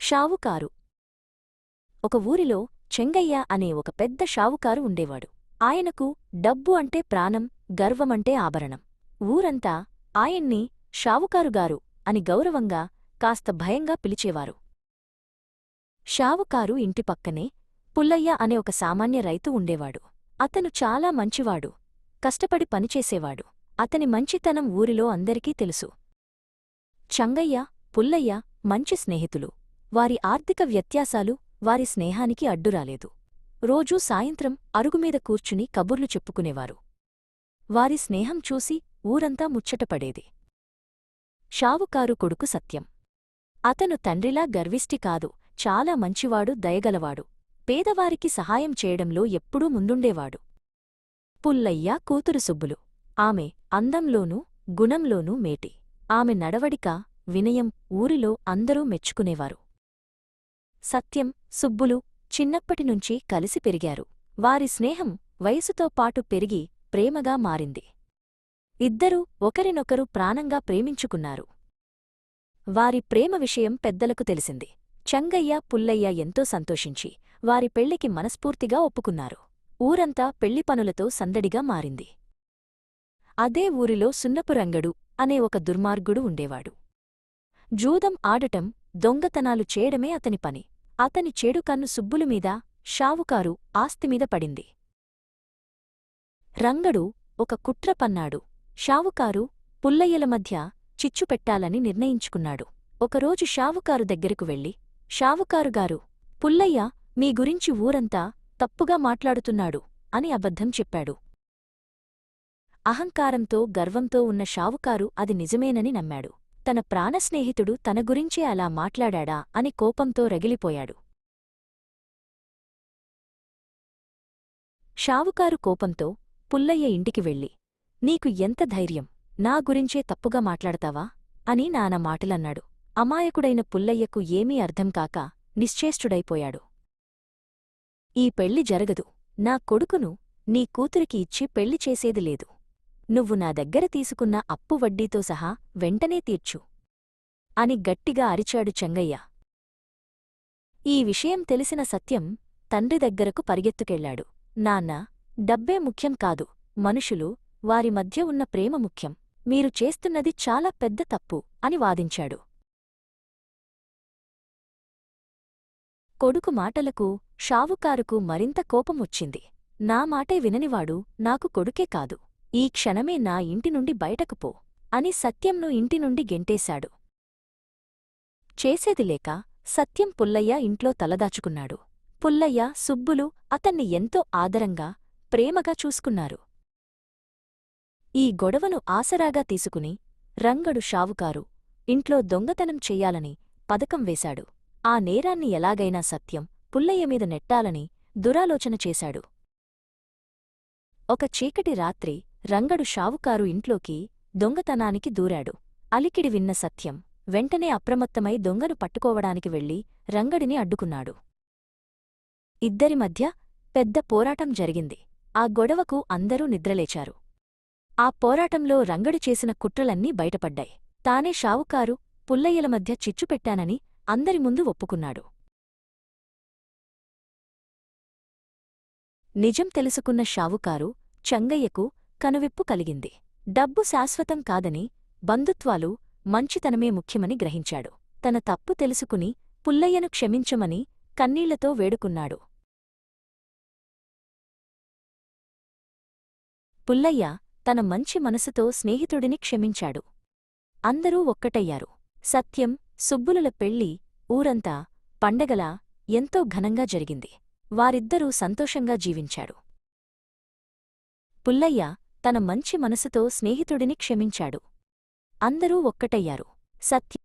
షావుకారు. ఒక ఊరిలో చెంగయ్య అనే ఒక పెద్ద షావుకారు ఉండేవాడు. ఆయనకు డబ్బు అంటే ప్రాణం గర్వమంటే ఆభరణం. ఊరంతా ఆయన్ని షావుకారుగారు అని గౌరవంగా కాస్త భయంగా పిలిచేవారు. షావుకారు ఇంటిపక్కనే పుల్లయ్య అనే ఒక సామాన్య రైతు ఉండేవాడు. అతను చాలా మంచివాడు కష్టపడి పనిచేసేవాడు. అతని మంచితనం ఊరిలో అందరికీ తెలుసు. చంగయ్య పుల్లయ్య మంచి స్నేహితులు. వారి ఆర్థిక వ్యత్యాసాలు వారి స్నేహానికి అడ్డురాలేదు. రోజూ సాయంత్రం అరుగుమీద కూర్చుని కబుర్లు చెప్పుకునేవారు. వారి స్నేహం చూసి ఊరంతా ముచ్చటపడేది. షావుకారు కొడుకు సత్యం. అతను తండ్రిలా గర్విష్టి కాదు చాలా మంచివాడు దయగలవాడు. పేదవారికి సహాయం చేయడంలో ఎప్పుడూ ముందుండేవాడు. పుల్లయ్య కూతురు సుబ్బులు. ఆమె అందంలోనూ గుణంలోనూ మేటి. ఆమె నడవడిక వినయం ఊరిలో అందరూ మెచ్చుకునేవారు. సత్యం సుబ్బులు చిన్నప్పటినుంచి కలిసి పెరిగారు. వారి స్నేహం వయసుతో పాటు పెరిగి ప్రేమగా మారింది. ఇద్దరూ ఒకరినొకరు ప్రాణంగా ప్రేమించుకున్నారు. వారి ప్రేమ విషయం పెద్దలకు తెలిసింది. చంగయ్య పుల్లయ్య ఎంతో సంతోషించి వారి పెళ్ళికి మనస్ఫూర్తిగా ఒప్పుకున్నారు. ఊరంతా పెళ్ళి పనులతో సందడిగా మారింది. అదే ఊరిలో సున్నపురంగడు అనే ఒక దుర్మార్గుడు ఉండేవాడు. జూదం ఆడటం దొంగతనాలు చేయడమే అతని పని. అతని చెడు కన్ను సుబ్బులుమీద షావుకారు ఆస్తిమీద పడింది. రంగడు ఒక కుట్ర పన్నాడు. షావుకారు పుల్లయ్యల మధ్య చిచ్చు పెట్టాలని నిర్ణయించుకున్నాడు. ఒకరోజు షావుకారు దగ్గరకు వెళ్ళి షావుకారుగారు పుల్లయ్య మీ గురించి ఊరంతా తప్పుగా మాట్లాడుతున్నాడు అని అబద్ధం చెప్పాడు. అహంకారంతో గర్వంతో ఉన్న షావుకారు అది నిజమేనని నమ్మాడు. తన ప్రాణస్నేహితుడు తన గురించే అలా మాట్లాడా అని కోపంతో రగిలిపోయాడు. షావుకారు కోపంతో పుల్లయ్య ఇంటికి వెళ్ళి నీకు ఎంత ధైర్యం నా గురించే తప్పుగా మాట్లాడతావా? అని నాన మాటలన్నాడు. అమాయకుడైన పుల్లయ్యకు ఏమీ అర్థంకాక నిశ్చేష్టుడైపోయాడు. ఈ పెళ్ళి జరగదు నా కొడుకును నీ కూతురికి ఇచ్చి పెళ్ళి చేసేది లేదు. నువ్వు నా దగ్గర తీసుకున్న అప్పు వడ్డీతో సహా వెంటనే తీర్చు. అని గట్టిగా అరిచాడు చెంగయ్య. ఈ విషయం తెలిసిన సత్యం తండ్రి దగ్గరకు పరిగెత్తుకెళ్ళాడు నాన్న డబ్బే ముఖ్యం కాదు. మనుషులు వారి మధ్య ఉన్న ప్రేమ ముఖ్యం. మీరు చేస్తున్నది చాలా పెద్ద తప్పు అని వాదించాడు. కొడుకు మాటలకు షావుకారుకు మరింత కోపమొచ్చింది నా మాటే విననివాడు నాకు కొడుకే కాదు. ఈ క్షణమే నా ఇంటి నుండి బయటకు పో అని సత్యంను ఇంటి నుండి గెంటేశాడు. చేసేది లేక సత్యం పుల్లయ్య ఇంట్లో తలదాచుకున్నాడు. పుల్లయ్య సుబ్బులు అతన్ని ఎంతో ఆదరంగా ప్రేమగా చూసుకున్నారు. ఈ గొడవను ఆసరాగా తీసుకుని రంగడు షావుకారు ఇంట్లో దొంగతనం చెయ్యాలని పథకం వేశాడు. ఆ నేరాన్ని ఎలాగైనా సత్యం పుల్లయ్య మీద నెట్టాలని దురాలోచన చేశాడు. ఒక చీకటి రాత్రి రంగడు షావుకారు ఇంట్లోకి దొంగతనానికి దూరాడు. అలికిడి విన్న సత్యం వెంటనే అప్రమత్తమై దొంగను పట్టుకోవడానికి వెళ్ళి రంగడిని అడ్డుకున్నాడు. ఇద్దరి మధ్య పెద్ద పోరాటం జరిగింది. ఆ గొడవకు అందరూ నిద్రలేచారు. ఆ పోరాటంలో రంగడు చేసిన కుట్రలన్నీ బయటపడ్డాయి. తానే షావుకారు పుల్లయ్యల మధ్య చిచ్చుపెట్టానని అందరి ముందు ఒప్పుకున్నాడు. నిజం తెలుసుకున్న షావుకారు చంగయ్యకు కనువిప్పు కలిగింది. డబ్బు శాశ్వతం కాదని బంధుత్వాలు మంచితనమే ముఖ్యమని గ్రహించాడు. తన తప్పు తెలుసుకుని పుల్లయ్యను క్షమించమని కన్నీళ్ళతో వేడుకున్నాడు. పుల్లయ్య తన మంచి మనసుతో స్నేహితుడిని క్షమించాడు. అందరూ ఒక్కటయ్యారు. సత్యం సుబ్బులుల పెళ్ళి ఊరంతా పండగలా ఎంతో ఘనంగా జరిగింది. వారిద్దరూ సంతోషంగా జీవించాడు. పుల్లయ్య తన మంచి మనసుతో స్నేహితుడిని క్షమించాడు. అందరూ ఒక్కటయ్యారు. సత్య